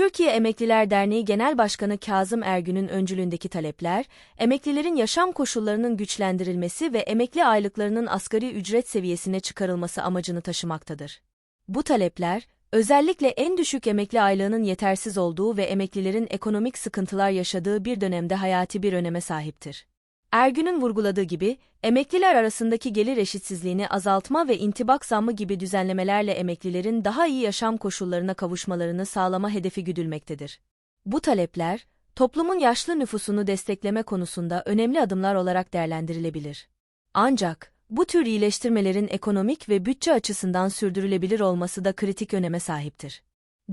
Türkiye Emekliler Derneği Genel Başkanı Kazım Ergün'ün öncülüğündeki talepler, emeklilerin yaşam koşullarının güçlendirilmesi ve emekli aylıklarının asgari ücret seviyesine çıkarılması amacını taşımaktadır. Bu talepler, özellikle en düşük emekli aylığının yetersiz olduğu ve emeklilerin ekonomik sıkıntılar yaşadığı bir dönemde hayati bir öneme sahiptir. Ergün'ün vurguladığı gibi, emekliler arasındaki gelir eşitsizliğini azaltma ve intibak zammı gibi düzenlemelerle emeklilerin daha iyi yaşam koşullarına kavuşmalarını sağlama hedefi güdülmektedir. Bu talepler, toplumun yaşlı nüfusunu destekleme konusunda önemli adımlar olarak değerlendirilebilir. Ancak, bu tür iyileştirmelerin ekonomik ve bütçe açısından sürdürülebilir olması da kritik öneme sahiptir.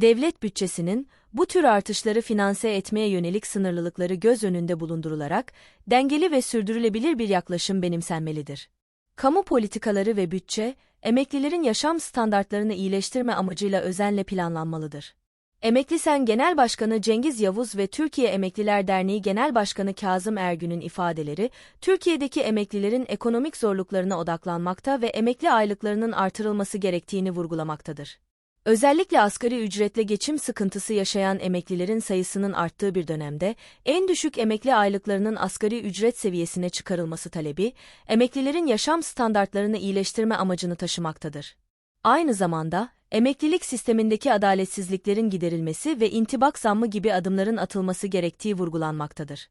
Devlet bütçesinin bu tür artışları finanse etmeye yönelik sınırlılıkları göz önünde bulundurularak dengeli ve sürdürülebilir bir yaklaşım benimsenmelidir. Kamu politikaları ve bütçe, emeklilerin yaşam standartlarını iyileştirme amacıyla özenle planlanmalıdır. Emeklisen Genel Başkanı Cengiz Yavuz ve Türkiye Emekliler Derneği Genel Başkanı Kazım Ergün'ün ifadeleri, Türkiye'deki emeklilerin ekonomik zorluklarına odaklanmakta ve emekli aylıklarının artırılması gerektiğini vurgulamaktadır. Özellikle asgari ücretle geçim sıkıntısı yaşayan emeklilerin sayısının arttığı bir dönemde, en düşük emekli aylıklarının asgari ücret seviyesine çıkarılması talebi, emeklilerin yaşam standartlarını iyileştirme amacını taşımaktadır. Aynı zamanda, emeklilik sistemindeki adaletsizliklerin giderilmesi ve intibak zammı gibi adımların atılması gerektiği vurgulanmaktadır.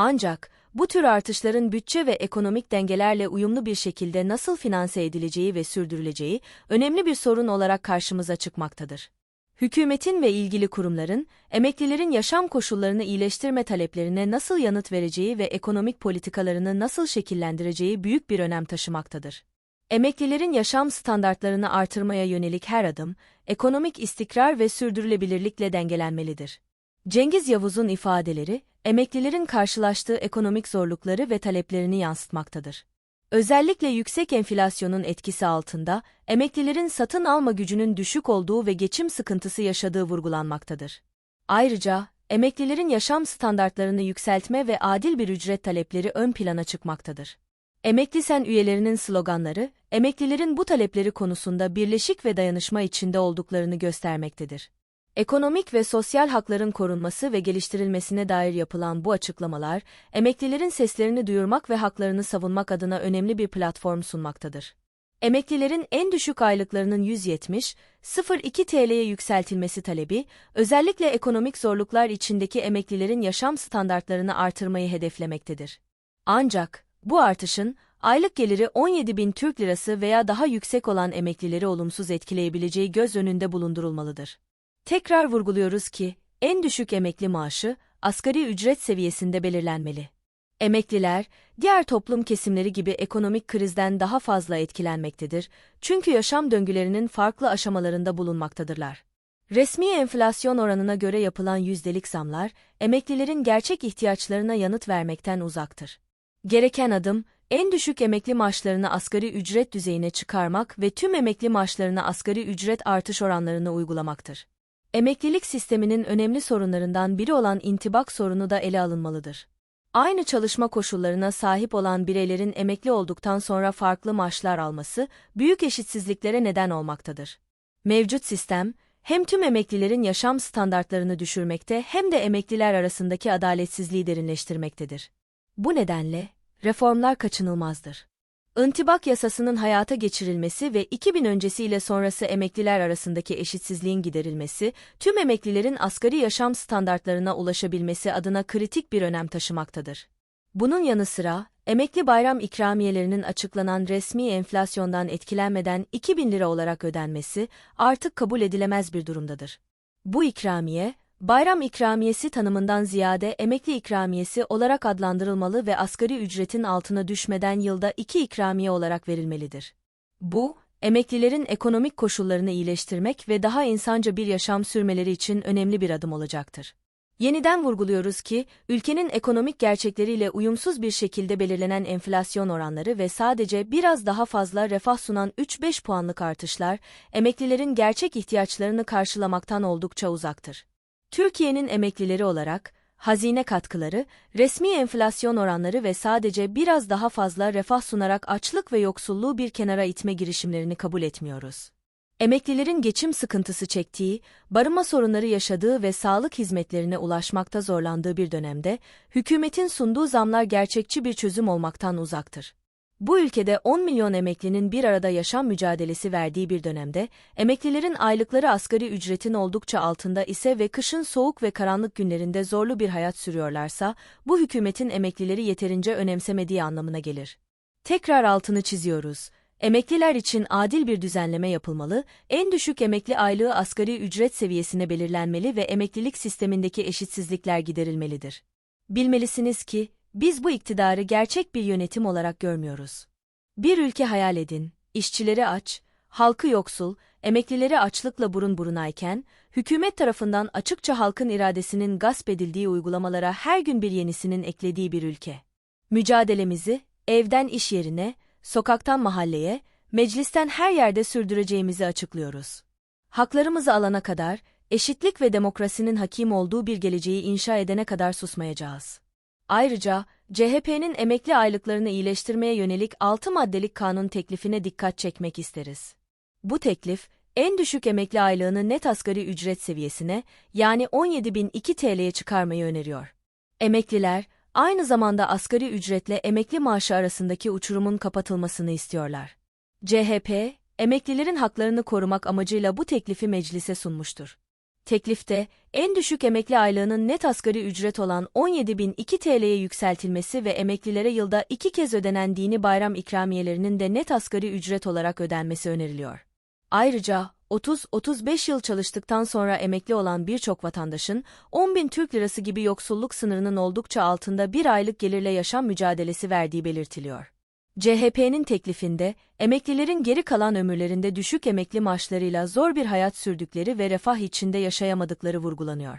Ancak, bu tür artışların bütçe ve ekonomik dengelerle uyumlu bir şekilde nasıl finanse edileceği ve sürdürüleceği önemli bir sorun olarak karşımıza çıkmaktadır. Hükümetin ve ilgili kurumların, emeklilerin yaşam koşullarını iyileştirme taleplerine nasıl yanıt vereceği ve ekonomik politikalarını nasıl şekillendireceği büyük bir önem taşımaktadır. Emeklilerin yaşam standartlarını artırmaya yönelik her adım, ekonomik istikrar ve sürdürülebilirlikle dengelenmelidir. Cengiz Yavuz'un ifadeleri, emeklilerin karşılaştığı ekonomik zorlukları ve taleplerini yansıtmaktadır. Özellikle yüksek enflasyonun etkisi altında, emeklilerin satın alma gücünün düşük olduğu ve geçim sıkıntısı yaşadığı vurgulanmaktadır. Ayrıca, emeklilerin yaşam standartlarını yükseltme ve adil bir ücret talepleri ön plana çıkmaktadır. Emekli Sen üyelerinin sloganları, emeklilerin bu talepleri konusunda birleşik ve dayanışma içinde olduklarını göstermektedir. Ekonomik ve sosyal hakların korunması ve geliştirilmesine dair yapılan bu açıklamalar, emeklilerin seslerini duyurmak ve haklarını savunmak adına önemli bir platform sunmaktadır. Emeklilerin en düşük aylıklarının 170.02 TL'ye yükseltilmesi talebi, özellikle ekonomik zorluklar içindeki emeklilerin yaşam standartlarını artırmayı hedeflemektedir. Ancak, bu artışın, aylık geliri 17 bin Türk Lirası veya daha yüksek olan emeklileri olumsuz etkileyebileceği göz önünde bulundurulmalıdır. Tekrar vurguluyoruz ki, en düşük emekli maaşı, asgari ücret seviyesinde belirlenmeli. Emekliler, diğer toplum kesimleri gibi ekonomik krizden daha fazla etkilenmektedir, çünkü yaşam döngülerinin farklı aşamalarında bulunmaktadırlar. Resmi enflasyon oranına göre yapılan yüzdelik zamlar, emeklilerin gerçek ihtiyaçlarına yanıt vermekten uzaktır. Gereken adım, en düşük emekli maaşlarını asgari ücret düzeyine çıkarmak ve tüm emekli maaşlarına asgari ücret artış oranlarını uygulamaktır. Emeklilik sisteminin önemli sorunlarından biri olan intibak sorunu da ele alınmalıdır. Aynı çalışma koşullarına sahip olan bireylerin emekli olduktan sonra farklı maaşlar alması, büyük eşitsizliklere neden olmaktadır. Mevcut sistem, hem tüm emeklilerin yaşam standartlarını düşürmekte hem de emekliler arasındaki adaletsizliği derinleştirmektedir. Bu nedenle, reformlar kaçınılmazdır. İntibak yasasının hayata geçirilmesi ve 2000 öncesiyle sonrası emekliler arasındaki eşitsizliğin giderilmesi, tüm emeklilerin asgari yaşam standartlarına ulaşabilmesi adına kritik bir önem taşımaktadır. Bunun yanı sıra, emekli bayram ikramiyelerinin açıklanan resmi enflasyondan etkilenmeden 2000 lira olarak ödenmesi artık kabul edilemez bir durumdadır. Bu ikramiye, Bayram ikramiyesi tanımından ziyade emekli ikramiyesi olarak adlandırılmalı ve asgari ücretin altına düşmeden yılda iki ikramiye olarak verilmelidir. Bu, emeklilerin ekonomik koşullarını iyileştirmek ve daha insanca bir yaşam sürmeleri için önemli bir adım olacaktır. Yeniden vurguluyoruz ki, ülkenin ekonomik gerçekleriyle uyumsuz bir şekilde belirlenen enflasyon oranları ve sadece biraz daha fazla refah sunan 3-5 puanlık artışlar, emeklilerin gerçek ihtiyaçlarını karşılamaktan oldukça uzaktır. Türkiye'nin emeklileri olarak, hazine katkıları, resmi enflasyon oranları ve sadece biraz daha fazla refah sunarak açlık ve yoksulluğu bir kenara itme girişimlerini kabul etmiyoruz. Emeklilerin geçim sıkıntısı çektiği, barınma sorunları yaşadığı ve sağlık hizmetlerine ulaşmakta zorlandığı bir dönemde, hükümetin sunduğu zamlar gerçekçi bir çözüm olmaktan uzaktır. Bu ülkede 10 milyon emeklinin bir arada yaşam mücadelesi verdiği bir dönemde, emeklilerin aylıkları asgari ücretin oldukça altında ise ve kışın soğuk ve karanlık günlerinde zorlu bir hayat sürüyorlarsa, bu hükümetin emeklileri yeterince önemsemediği anlamına gelir. Tekrar altını çiziyoruz. Emekliler için adil bir düzenleme yapılmalı, en düşük emekli aylığı asgari ücret seviyesine belirlenmeli ve emeklilik sistemindeki eşitsizlikler giderilmelidir. Bilmelisiniz ki, biz bu iktidarı gerçek bir yönetim olarak görmüyoruz. Bir ülke hayal edin, işçileri aç, halkı yoksul, emeklileri açlıkla burun burunayken, hükümet tarafından açıkça halkın iradesinin gasp edildiği uygulamalara her gün bir yenisinin eklediği bir ülke. Mücadelemizi, evden iş yerine, sokaktan mahalleye, meclisten her yerde sürdüreceğimizi açıklıyoruz. Haklarımızı alana kadar, eşitlik ve demokrasinin hakim olduğu bir geleceği inşa edene kadar susmayacağız. Ayrıca, CHP'nin emekli aylıklarını iyileştirmeye yönelik 6 maddelik kanun teklifine dikkat çekmek isteriz. Bu teklif, en düşük emekli aylığını net asgari ücret seviyesine, yani 17.002 TL'ye çıkarmayı öneriyor. Emekliler, aynı zamanda asgari ücretle emekli maaşı arasındaki uçurumun kapatılmasını istiyorlar. CHP, emeklilerin haklarını korumak amacıyla bu teklifi meclise sunmuştur. Teklifte, en düşük emekli aylığının net asgari ücret olan 17.002 TL'ye yükseltilmesi ve emeklilere yılda iki kez ödenen dini bayram ikramiyelerinin de net asgari ücret olarak ödenmesi öneriliyor. Ayrıca, 30-35 yıl çalıştıktan sonra emekli olan birçok vatandaşın 10.000 Türk Lirası gibi yoksulluk sınırının oldukça altında bir aylık gelirle yaşam mücadelesi verdiği belirtiliyor. CHP'nin teklifinde, emeklilerin geri kalan ömürlerinde düşük emekli maaşlarıyla zor bir hayat sürdükleri ve refah içinde yaşayamadıkları vurgulanıyor.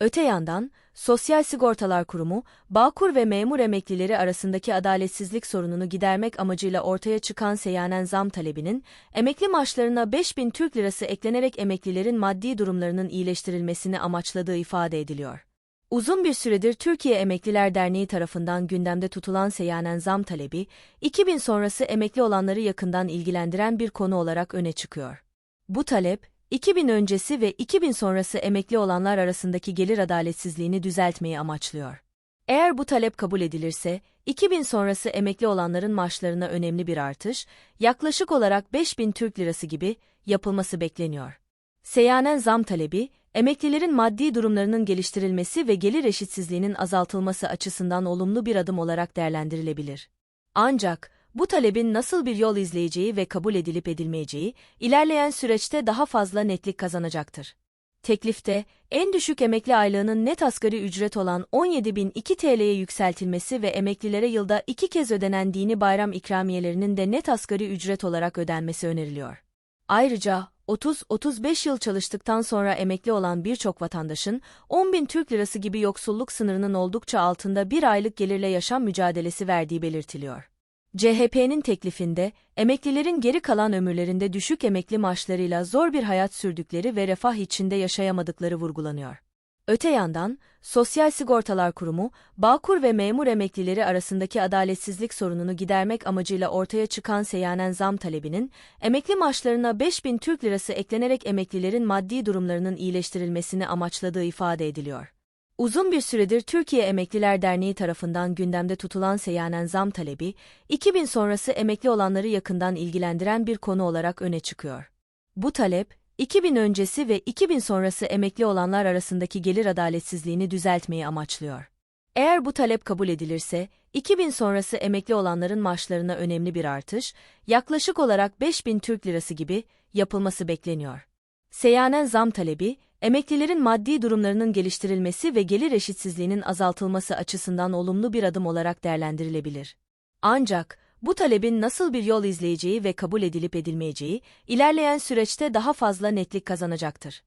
Öte yandan, Sosyal Sigortalar Kurumu, Bağkur ve memur emeklileri arasındaki adaletsizlik sorununu gidermek amacıyla ortaya çıkan seyyanen zam talebinin, emekli maaşlarına 5000 Türk Lirası eklenerek emeklilerin maddi durumlarının iyileştirilmesini amaçladığı ifade ediliyor. Uzun bir süredir Türkiye Emekliler Derneği tarafından gündemde tutulan seyyanen zam talebi, 2000 sonrası emekli olanları yakından ilgilendiren bir konu olarak öne çıkıyor. Bu talep, 2000 öncesi ve 2000 sonrası emekli olanlar arasındaki gelir adaletsizliğini düzeltmeyi amaçlıyor. Eğer bu talep kabul edilirse, 2000 sonrası emekli olanların maaşlarına önemli bir artış, yaklaşık olarak 5000 Türk Lirası gibi yapılması bekleniyor. Seyyanen zam talebi, emeklilerin maddi durumlarının geliştirilmesi ve gelir eşitsizliğinin azaltılması açısından olumlu bir adım olarak değerlendirilebilir. Ancak, bu talebin nasıl bir yol izleyeceği ve kabul edilip edilmeyeceği, ilerleyen süreçte daha fazla netlik kazanacaktır. Teklifte, en düşük emekli aylığının net asgari ücret olan 17.002 TL'ye yükseltilmesi ve emeklilere yılda iki kez ödenen dini bayram ikramiyelerinin de net asgari ücret olarak ödenmesi öneriliyor. Ayrıca, 30-35 yıl çalıştıktan sonra emekli olan birçok vatandaşın 10.000 Türk Lirası gibi yoksulluk sınırının oldukça altında bir aylık gelirle yaşam mücadelesi verdiği belirtiliyor. CHP'nin teklifinde, emeklilerin geri kalan ömürlerinde düşük emekli maaşlarıyla zor bir hayat sürdükleri ve refah içinde yaşayamadıkları vurgulanıyor. Öte yandan, Sosyal Sigortalar Kurumu, Bağkur ve memur emeklileri arasındaki adaletsizlik sorununu gidermek amacıyla ortaya çıkan seyyanen zam talebinin, emekli maaşlarına 5000 Türk Lirası eklenerek emeklilerin maddi durumlarının iyileştirilmesini amaçladığı ifade ediliyor. Uzun bir süredir Türkiye Emekliler Derneği tarafından gündemde tutulan seyyanen zam talebi, 2000 sonrası emekli olanları yakından ilgilendiren bir konu olarak öne çıkıyor. Bu talep, 2000 öncesi ve 2000 sonrası emekli olanlar arasındaki gelir adaletsizliğini düzeltmeyi amaçlıyor. Eğer bu talep kabul edilirse, 2000 sonrası emekli olanların maaşlarına önemli bir artış, yaklaşık olarak 5000 Türk Lirası gibi yapılması bekleniyor. Seyyanen zam talebi, emeklilerin maddi durumlarının geliştirilmesi ve gelir eşitsizliğinin azaltılması açısından olumlu bir adım olarak değerlendirilebilir. Ancak, bu talebin nasıl bir yol izleyeceği ve kabul edilip edilmeyeceği, ilerleyen süreçte daha fazla netlik kazanacaktır.